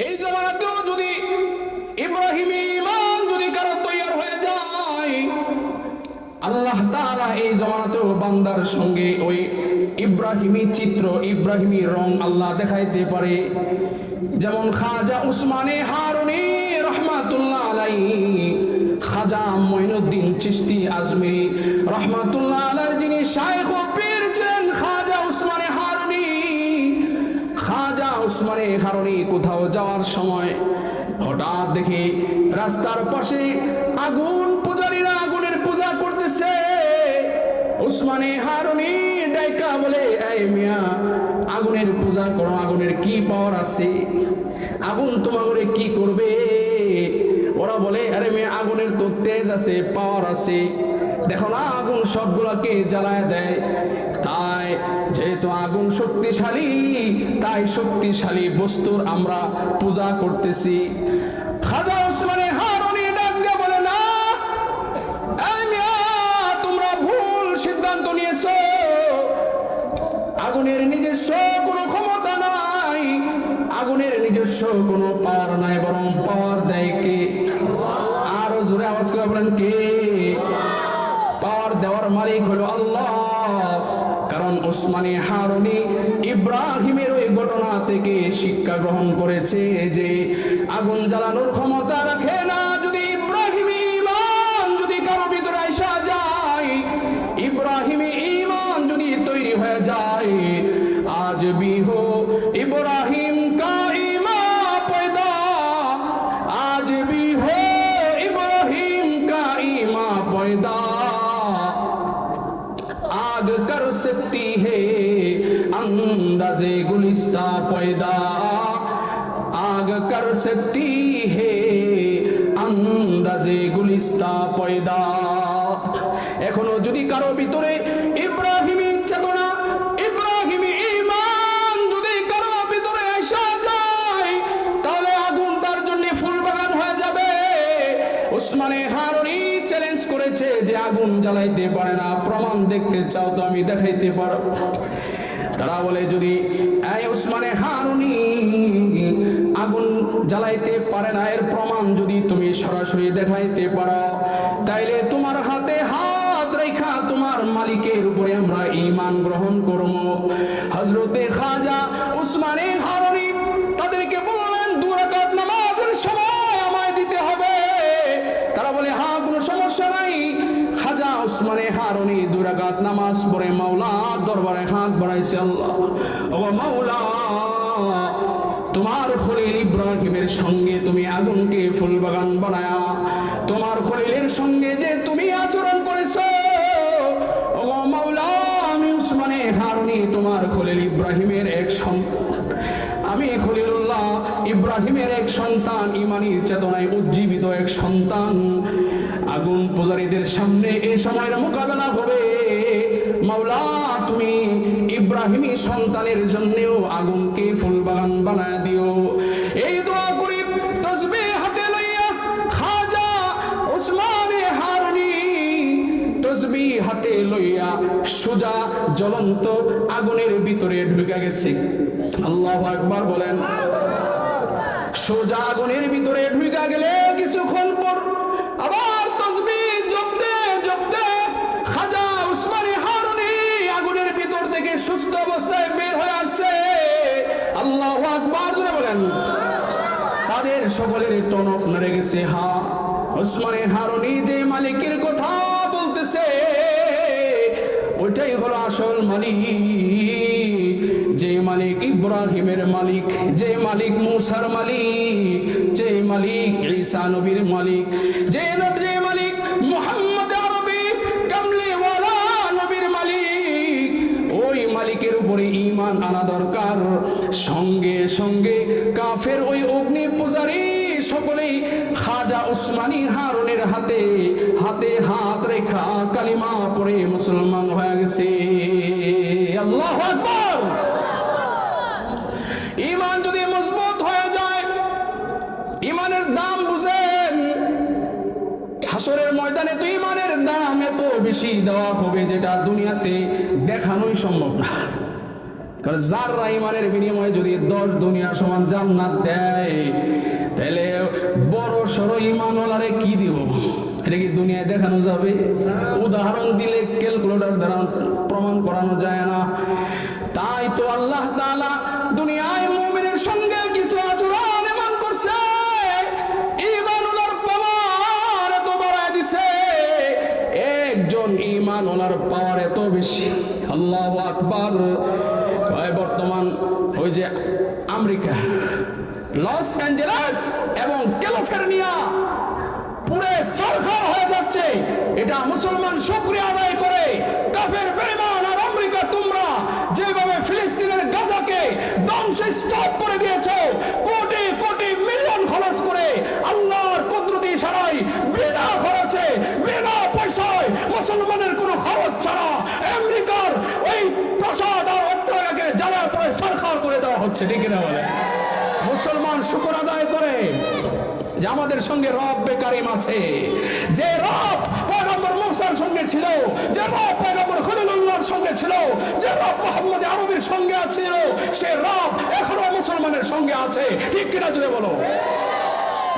এই জমানাতেও যদি ইব্রাহিমী ইমান যদি কারও তৈয়ার হয়ে যায়, আল্লাহ তাআলা এই জমানাতেও বান্দার সঙ্গে ওই ইব্রাহিমী চিত্র, ইব্রাহিমী রং আল্লাহ দেখাইতে পারে। যেমন খাজা উসমানে হারুনি রহমাতুল্লাহ আলাই খাজা মঈনুদ্দিন চিশতি আজমিরি রহমাতুল্লাহ আলার যিনি শায়েখ উসমানে হারুনি কোথাও যাওয়ার সময় হঠাৎ দেখি রাস্তার পাশে আগুন, পূজারীরা আগুনের পূজা করতেছে। উসমানে হারুনি ডাইকা বলে, এই মিয়া, আগুনের পূজা করো, আগুনের কি পাওয়ার আছে? আগুন তোমাগরে কি করবে? ওরা বলে, আরে মেয়ে, আগুনের তো তেজ আছে, পাওয়ার আছে। দেখো না আগুন সবগুলাকে জ্বালায় দেয়। তাই যেহেতু আগুন শক্তিশালী, তাই শক্তিশালী বস্তুর আমরা পূজা করতেছি। খাজা ডাক বলে, না তোমরা ভুল সিদ্ধান্ত নিয়েছো। আগুনের নিজস্ব কোনো ক্ষমতা নাই, আগুনের নিজস্ব কোনো পাওয়ার নাই, বরং পাওয়ার হলো আল্লাহ। কারণ ওসমানী হারুনি ইব্রাহিমের ওই ঘটনা থেকে শিক্ষা গ্রহণ করেছে যে আগুন জ্বালানোর ক্ষমতা রাখে आग कर सकती है अंदाजे गुलिस्ता पैदा आग कर सकती है अंदाजे গুলিস্তা পয়দা এখনো যদি কারো ভিতরে করেছে যে আগুন জ্বালাইতে পারে না, প্রমাণ দেখতে চাও তো আমি দেখাইতে পারো তারা বলে, যদি এই ওসমানে হারুনি আগুন জ্বালাইতে পারে না, এর প্রমাণ যদি তুমি সরাসরি দেখাইতে পারো, তাইলে তোমার হাতে হাত রেখা তোমার মালিকের উপরে আমরা ইমান গ্রহণ করব। হযরতে খাজা উসমানে হারুনি সমস্যা নাই। খাজা উসমানে হারুনি দু রাকাত নামাজ পড়ে মাওলা দরবারে হাত বাড়াইছে আল্লাহ। ও মাওলা, তোমার খলিল ইব্রাহিমের সঙ্গে তুমি আগুনকে ফুল বাগান বানায়া, তোমার খলিলের সঙ্গে যে তুমি আচরণ করেছ, ও মাওলা, আমি উসমানে হারুনি, তোমার খলিল ইব্রাহিমের এক সন্তান। আমি খলিলুল্লাহ ইব্রাহিমের এক সন্তান ইমানি চেতনায় উজ্জীবিত এক সন্তান। আগুন পূজারীদের সামনে এই সময়ের মোকাবেলা হবে। মাওলা, তুমি ইব্রাহিমী সন্তানের জন্যেও আগুনকে ফুল বাগান বানায় দিও। এই দোয়া করি তসবিহ হাতে লইয়া খাজা ওসমানে হারুনি। তসবি হাতে লইয়া সোজা জ্বলন্ত আগুনের ভিতরে ঢুকে গেছে। আল্লাহ আকবার বলেন। সোজা আগুনের ভিতরে ঢুকে গেলে সুস্থ অবস্থায় বের হয়ে আসছে। আল্লাহ বলেন। তাদের সকলের টনক নড়ে গেছে, হা। ওসমানে হারুনি যে মালিকের কথা বলতেছে, ওইটাই হলো আসল মালিক। যে মালিক ইব্রাহিমের মালিক, যে মালিক মুসার মালিক, যে মালিক ঈসা নবীর মালিক, যে নব- আনা দরকার। সঙ্গে সঙ্গে কাফের ওই অগ্নি পূজারী সকলেই খাজা উসমানী হারুনের হাতে হাতে হাত রেখা কালিমা পড়ে মুসলমান হয়ে গেছে। আল্লাহ ইমান যদি মজবুত হয়ে যায় ইমানের দাম বুঝেন। হাসরের ময়দানে তো ইমানের দাম এত বেশি দেওয়া হবে যেটা দুনিয়াতে দেখানোই সম্ভব না। কারণ যার ইমানের বিনিময়ে যদি দশ দুনিয়া সমান জান্নাত দেয়, তাহলে বড় সড়ো ইমান ওলারে কি দিব? এটা কি দুনিয়ায় দেখানো যাবে? উদাহরণ দিলে ক্যালকুলেটর দ্বারা প্রমাণ করানো যায় না। তাই তো আল্লাহ তাআলা দুনিয়ায় মুমিনের সঙ্গে কিছু আচরণ এমন করছে ইমান ওলার পাওয়ার এত বাড়ায় দিছে, একজন ইমান ওনার পাওয়ার এত বেশি। আল্লাহ আকবার। বর্তমান ওই যে আমেরিকা, লস অ্যাঞ্জেলাস এবং ক্যালিফোর্নিয়া পুরে সরকার হয়ে যাচ্ছে। এটা মুসলমান শুক্রিয়া আদায় করে কাফের বেঈমান আর আমেরিকা তোমরা যেভাবে ফিলিস্তিনের গাজাকে ধ্বংসে স্তব করে দিয়েছ কোটি কোটি মিলিয়ন খরচ করে আল্লাহর কুদরতি ছাড়াই বিনা খরচে বিনা পয়সায় মুসলমানের কোনো খরচ ছাড়া আমেরিকার ওই প্রাসাদ আর অট্টালিকাকে জ্বালা পরে সরকার করে দেওয়া হচ্ছে ঠিক না বলে মুসলমান শুকর আদায় করে যে আমাদের সঙ্গে রব বেকারিম আছে। যে রব পয়গম্বর মুসার সঙ্গে ছিল, যে রব পয়গম্বর খলিলুল্লাহর সঙ্গে ছিল, যে রব মোহাম্মদ আরবের সঙ্গে ছিল সে রব এখনও মুসলমানের সঙ্গে আছে। ঠিক কিনা জুড়ে বলো?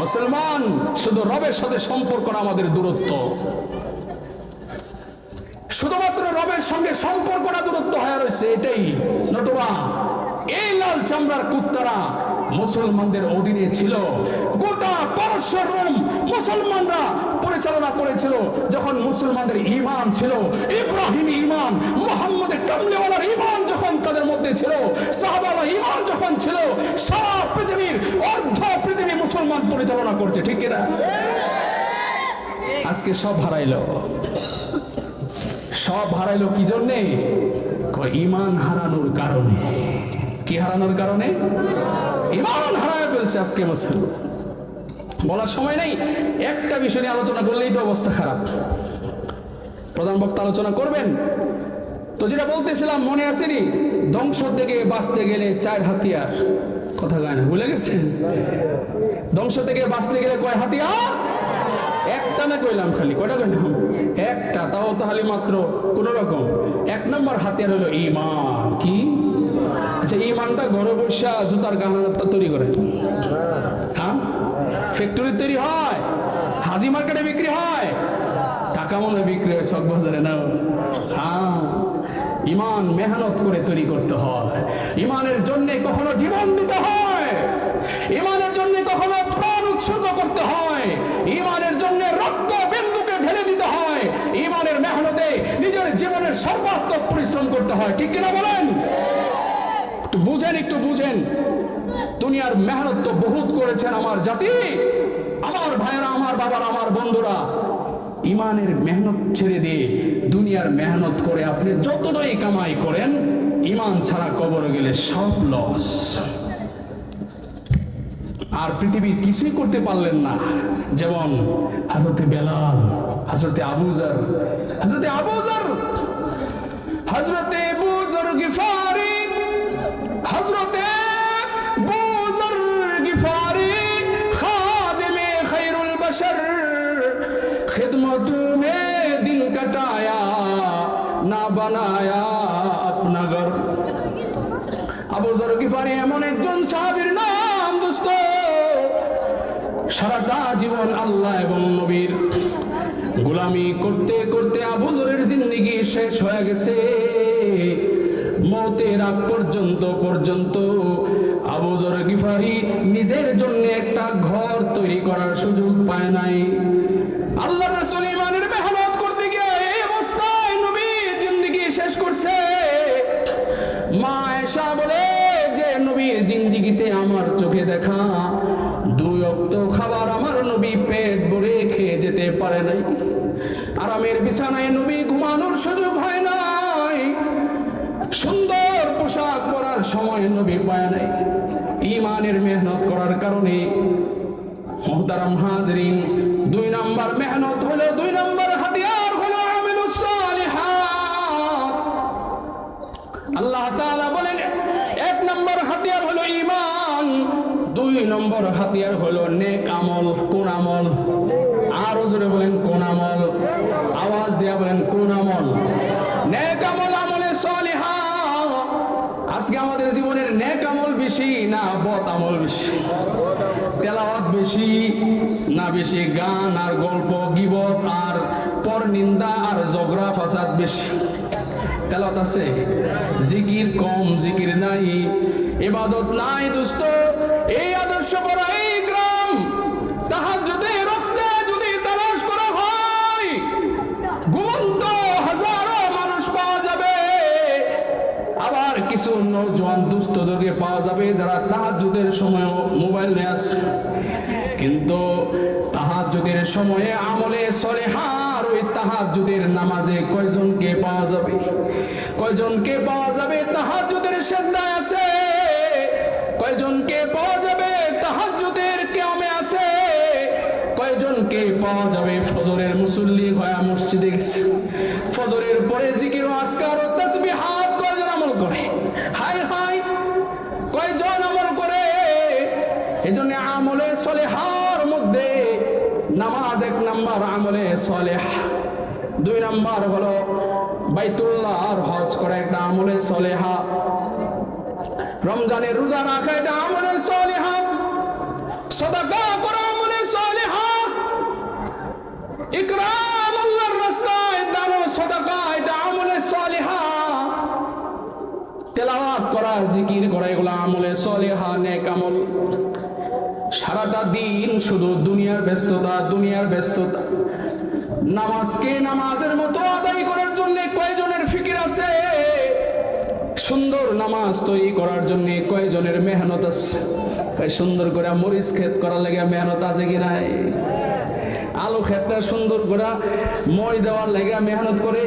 মুসলমান শুধু রবের সাথে সম্পর্ক আমাদের দূরত্ব। শুধুমাত্র রবের সঙ্গে সম্পর্কটা দূরত্ব হয়ে রয়েছে, এটাই। নতুবা, এই লাল চামড়ার কুত্তারা মুসলমানদের অধীনে ছিল। গোটা রোম মুসলমানরা পরিচালনা করেছিল যখন মুসলমানদের ইমান ছিল। ইব্রাহিম ইমান মোহাম্মদের কামলেওয়ালার ইমান যখন তাদের মধ্যে ছিল সাহাবালা ইমান যখন ছিল, সারা পৃথিবীর অর্ধ পৃথিবী মুসলমান পরিচালনা করছে, ঠিক কিনা? আজকে সব হারাইলো। সব হারাইলো কি জন্যে? ইমান হারানোর কারণে। কি হারানোর কারণে? ইমান হারায় ফেলছে আজকে মুসলমান। বলার সময় নেই। একটা বিষয় নিয়ে আলোচনা করলেই তো অবস্থা খারাপ। প্রধান বক্তা আলোচনা করবেন। তো যেটা বলতেছিলাম, মনে আসেনি? ধ্বংস থেকে বাঁচতে গেলে চার হাতিয়ার। কথা গায় না, ভুলে গেছেন? ধ্বংস থেকে বাঁচতে গেলে কয় হাতিয়ার? একটা না কইলাম খালি, কয়টা কইলাম? একটা, তাও তাহলে মাত্র কোন রকম। এক নম্বর হাতিয়ার হলো ইমান। কি? আচ্ছা ইমানটা ঘরে বসা জুতার গাহানাটা তৈরি করে হ্যাঁ ফ্যাক্টরি তৈরি হয় হাজি মার্কেটে বিক্রি হয় টাকা সব বাজারে না হ্যাঁ ইমান মেহনত করে তৈরি করতে হয়। ইমানের জন্য কখনো জীবন দিতে হয়। ইমানের জন্য কখনো প্রাণ উৎসর্গ করতে হয়। ইমানের জন্য রক্ত বিন্দুকে ঢেলে দিতে হয়। ইমানের মেহনতে নিজের জীবনের সর্বাত্মক পরিশ্রম করতে হয়। ঠিক কিনা বলেন? একটু বুঝেন একটু বুঝেন। দুনিয়ার মেহনত তো বহুত করেছেন আমার জাতি। আমার ভাইয়েরা, আমার বাবার, আমার বন্ধুরা। ইমানের মেহনত ছেড়ে দিয়ে দুনিয়ার মেহনত করে আপনি যতটাই কামাই করেন, ইমান ছাড়া কবরে গেলে সব লস আর পৃথিবীর কিছুই করতে পারলেন না। যেমন হাজরতে বেলাল হাজরতে আবুজার হাজরতে আবুজার হজরতে আবু জর গিফারি এমন একজন সাহাবীর নাম, দোস্ত। সারাটা জীবন আল্লাহ এবং নবীর গোলামি করতে করতে আবু জরের জিন্দগি শেষ হয়ে গেছে। মতের আগ পর্যন্ত পর্যন্ত আবু জর গিফারি নিজের জন্য একটা ঘর তৈরি করার সুযোগ পায় নাই। আল্লাহ রাসূল জিন্দিগিতে আমার চোখে দেখা। দুই অক্ত খাবার আমার নবী পেট ভরে খেয়ে যেতে পারে নাই। আরামের বিছানায় নবী ঘুমানোর সুযোগ হয় নাই। সুন্দর পোশাক পরার সময় নবী পায় নাই। ইমানের মেহনত করার কারণে মোহতারাম হাজরিন দুই নাম্বার মেহনত হলো, দুই নাম্বার হাতিয়ার হলো আমিলুস সালিহাত। আল্লাহ তাআলা দুই নম্বর হাতিয়ার হলো নেক আমল, কোন আমল? আরও জোরে বলেন, কোন আমল? আওয়াজ দিয়া বলেন, কোন আমল? নেক আমল আমলে সলিহা। আজকে আমাদের জীবনের নেক আমল বেশি না বদ আমল বেশি? তেলাওয়াত বেশি না বেশি গান আর গল্প, গিবত আর পর নিন্দা আর জগরা ফাসাদ বেশি? তেলাওয়াত আছে? জিকির কম, জিকির নাই, ইবাদত নাই দোস্ত। এই আদর্শ বড় এই গ্রাম, তাহার যদি রক্তে যদি তালাশ করা হয়, ঘুমন্ত হাজারো মানুষ পাওয়া যাবে। আবার কিছু নৌজওয়ান দুস্থদেরকে পাওয়া যাবে যারা তাহাজুদের সময় মোবাইল নিয়ে আসছে। কিন্তু তাহাজুদের সময়ে আমলে সলেহার ওই তাহাজুদের নামাজে কয়জনকে পাওয়া যাবে? কয়জনকে পাওয়া যাবে? তাহাজুদের সেজদায় আছে। কয়জনকে পাওয়া যাবে? তাহাজুদের কেমে আছে। কয়জনকে পাওয়া যাবে? ফজরের মুসল্লি হয়া মসজিদে গেছে। ফজরের পরে জিকির আসকার ও তাসবিহাত কয়জন আমল করে? হাই হাই কয়জন আমল করে? এজন্য আমলে সলেহার মধ্যে নামাজ এক নাম্বার, আমলে সলেহ। দুই নাম্বার হলো বাইতুল্লাহ আর হজ করা একটা আমলে সলেহা। রমজানের রোজা রাখা, এটা আমলে সলেহা। সদাকা করা আমলে সলেহা। ইকরাম আল্লাহর রাস্তায় দান সদাকা, এটা আমলে সলিহা। তেলাওয়াত করা, জিকির করা, এগুলো আমলে সলিহা, নেক আমল। সারাটা দিন শুধু দুনিয়ার ব্যস্ততা দুনিয়ার ব্যস্ততা। নামাজকে নামাজের মতো আদায় করার জন্য কয়জনের ফিকির আছে? সুন্দর নামাজ তৈরি করার জন্য কয়জনের মেহনত আছে? তাই সুন্দর করে মরিচ ক্ষেত করার লাগে মেহনত আছে কি নাই? আলু ক্ষেতটা সুন্দর করে মই দেওয়ার লেগে মেহনত করে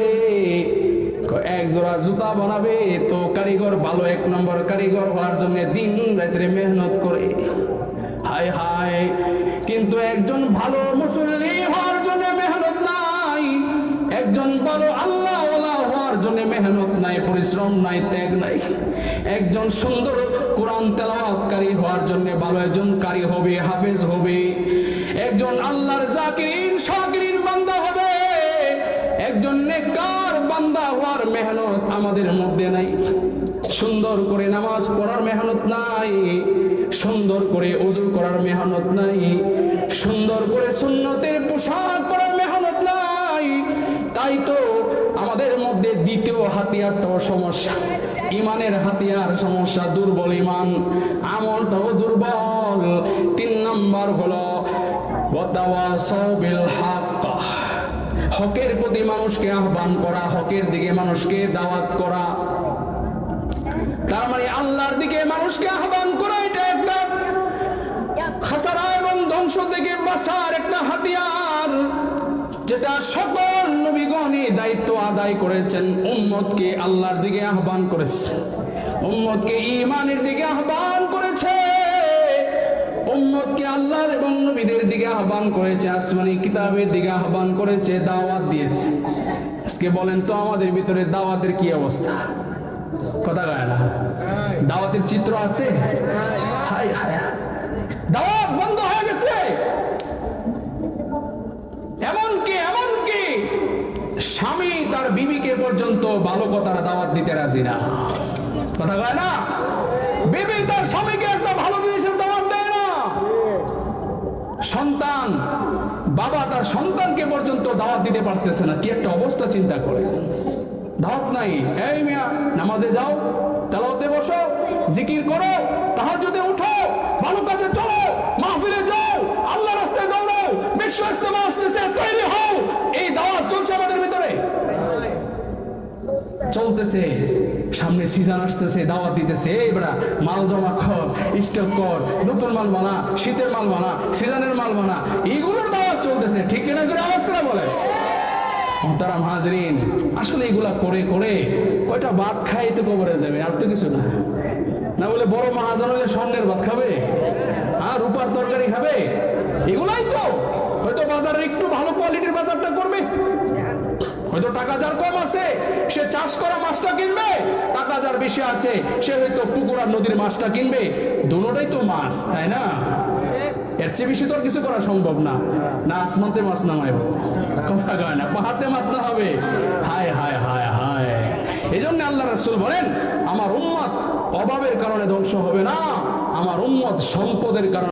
এক জোড়া জুতা বানাবে তো কারিগর, ভালো এক নম্বর কারিগর হওয়ার জন্য দিন রাত্রে মেহনত করে। হায় হায়, কিন্তু একজন ভালো মুসল্লি পরিশ্রম নাই, ত্যাগ নাই। একজন সুন্দর কোরআন তেলাওয়াতকারী হওয়ার জন্য ভালো একজন কারি হবে, হাফেজ হবে। একজন আল্লাহর জাকিরিন শাকিরিন বান্দা হবে। একজন নেককার বান্দা হওয়ার মেহনত আমাদের মধ্যে নাই। সুন্দর করে নামাজ পড়ার মেহনত নাই। সুন্দর করে ওযু করার মেহনত নাই। সুন্দর করে সুন্নতের পোশাক পরার মেহনত নাই। তাই তো আমাদের মধ্যে দ্বিতীয় হাতিয়ারটাও সমস্যা। ইমানের হাতিয়ার সমস্যা, দুর্বল ইমান। আমলটাও দুর্বল। তিন নম্বর হলো হকের প্রতি মানুষকে আহ্বান করা, হকের দিকে মানুষকে দাওয়াত করা। তার মানে আল্লাহর দিকে মানুষকে আহ্বান করা, এটা একটা খাসারা এবং ধ্বংস থেকে বাঁচার একটা হাতিয়ার, যেটা সকল নবীগণই দায়িত্ব আদায় করেছেন। উম্মতকে আল্লাহর দিকে আহ্বান করেছে। উম্মতকে ইমানের দিকে আহ্বান করেছে। উম্মতকে আল্লাহর এবং নবীদের দিকে আহ্বান করেছে। আসমানি কিতাবের দিকে আহ্বান করেছে দাওয়াত দিয়েছে। আজকে বলেন তো আমাদের ভিতরে দাওয়াতের কি অবস্থা? কথা কয় না? দাওয়াতের চিত্র আছে? হাই হাই দাওয়াত বন্ধ হয়ে স্বামী তার বিবিকে পর্যন্ত ভালো কথার দাওয়াত দিতে রাজি না। কথা কয় না? বিবি তার স্বামীকে একটা ভালো জিনিসের দাওয়াত দেয় না। সন্তান, বাবা তার সন্তানকে পর্যন্ত দাওয়াত দিতে পারতেছে না। কি একটা অবস্থা চিন্তা করে। দাওয়াত নাই। এই মিয়া, নামাজে যাও তেলাওতে বসো, জিকির করো তাহার যদি উঠো, ভালো কাজে চলো, মাহফিলে যাও আল্লাহ রাস্তায় দৌড়াও, বিশ্ব ইস্তেমা আসতেছে, তৈরি হও এই দাওয়াত চলছে আমাদের ভিতরে চলতেছে, সামনে সিজন আসতেছে, দাওয়াত দিতেছে, এই বেড়া মাল জমা কর স্টক কর নতুন মাল বানা, শীতের মাল বানা সিজনের মাল বানা, এইগুলোর দাওয়াত চলতেছে, ঠিক কিনা করে আওয়াজ করে বলে। তারা হাজরিন, আসলে এগুলা করে করে কয়টা ভাত খাই তো কবরে যাবে, আর তো কিছু না। না বলে বড় মহাজন হলে স্বর্ণের ভাত খাবে? আর রূপার তরকারি খাবে? এগুলাই তো। হয়তো বাজারে একটু ভালো কোয়ালিটির বাজারটা করবে হয়তো টাকা যার কম আছে, সে চাষ করা মাছটা কিনবে, টাকা যার বেশি আছে, সে হয়তো পুকুর আর নদীর মাছটা কিনবে। দুটোটাই তো মাছ, তাই না? এর চেয়ে বেশি তো আর কিছু করা সম্ভব না। না আসমানতে মাছ কথা কয় না, পাহাড়তে মাছ না হবে হায় হায় হায় হায়। এই জন্য আল্লাহ রসুল বলেন, আমার উম্মত অভাবের কারণে ধ্বংস হবে না, আমার উম্মত সম্পদের কারণে